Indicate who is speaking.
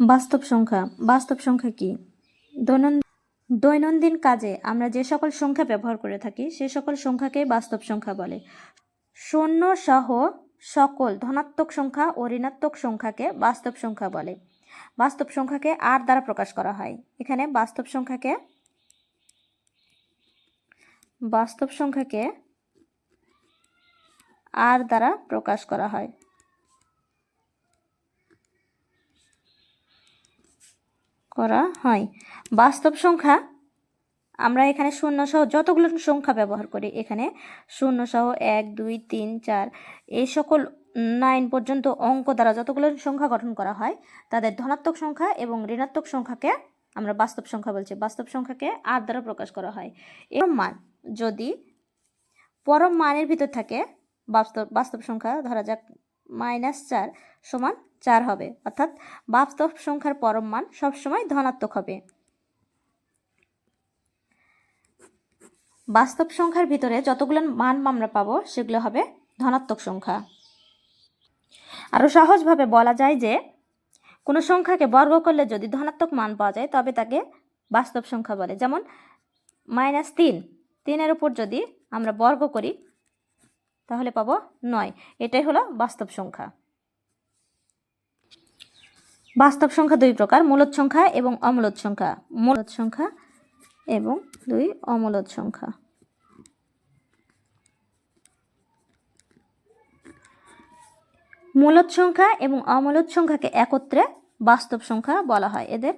Speaker 1: বাস্তব সংখ্যা বাস্তব সংখ্যা কি? দৈনন্দিন দৈনন্দিন কাজে আমরা যে সকল সংখ্যা ব্যবহার করে থাকি, সে সকল সংখ্যাকে বাস্তব সংখ্যা বলে। শূন্য সহ সকল ধনাত্মক সংখ্যা ও ঋণাত্মক সংখ্যাকে বাস্তব সংখ্যা বলে। বাস্তব সংখ্যাকে আর দ্বারা প্রকাশ করা হয়। এখানে বাস্তব সংখ্যাকে বাস্তব সংখ্যাকে আর দ্বারা প্রকাশ করা হয়। করা হয়। বাস্তব সংখ্যা, আমরা এখানে শূন্য সহ যতগুলো সংখ্যা ব্যবহার করি, এখানে শূন্য সহ এক, দুই, তিন, চার, এই সকল নাইন পর্যন্ত অঙ্ক দ্বারা যতগুলো সংখ্যা গঠন করা হয়, তাদের ধনাত্মক সংখ্যা এবং ঋণাত্মক সংখ্যাকে আমরা বাস্তব সংখ্যা বলছি। বাস্তব সংখ্যাকে আর দ্বারা প্রকাশ করা হয়। এরম মান, যদি পরম মানের ভিতর থাকে, বাস্তব বাস্তব সংখ্যা ধরা যাক মাইনাস চার সমান চার হবে। অর্থাৎ বাস্তব সংখ্যার পরম মান সবসময় ধনাত্মক হবে। বাস্তব সংখ্যার ভিতরে যতগুলো মান আমরা পাবো, সেগুলো হবে ধনাত্মক সংখ্যা। আরও সহজভাবে বলা যায় যে, কোনো সংখ্যাকে বর্গ করলে যদি ধনাত্মক মান পাওয়া যায়, তবে তাকে বাস্তব সংখ্যা বলে। যেমন মাইনাস তিন, তিনের উপর যদি আমরা বর্গ করি তাহলে পাবো নয়। এটাই হলো বাস্তব সংখ্যা। বাস্তব সংখ্যা দুই প্রকার মূলদ সংখ্যা এবং অমূলদ সংখ্যা। মূলদ সংখ্যা এবং দুই অমূলদ সংখ্যা। মূলদ সংখ্যা এবং অমূলদ সংখ্যাকে একত্রে বাস্তব সংখ্যা বলা হয়। এদের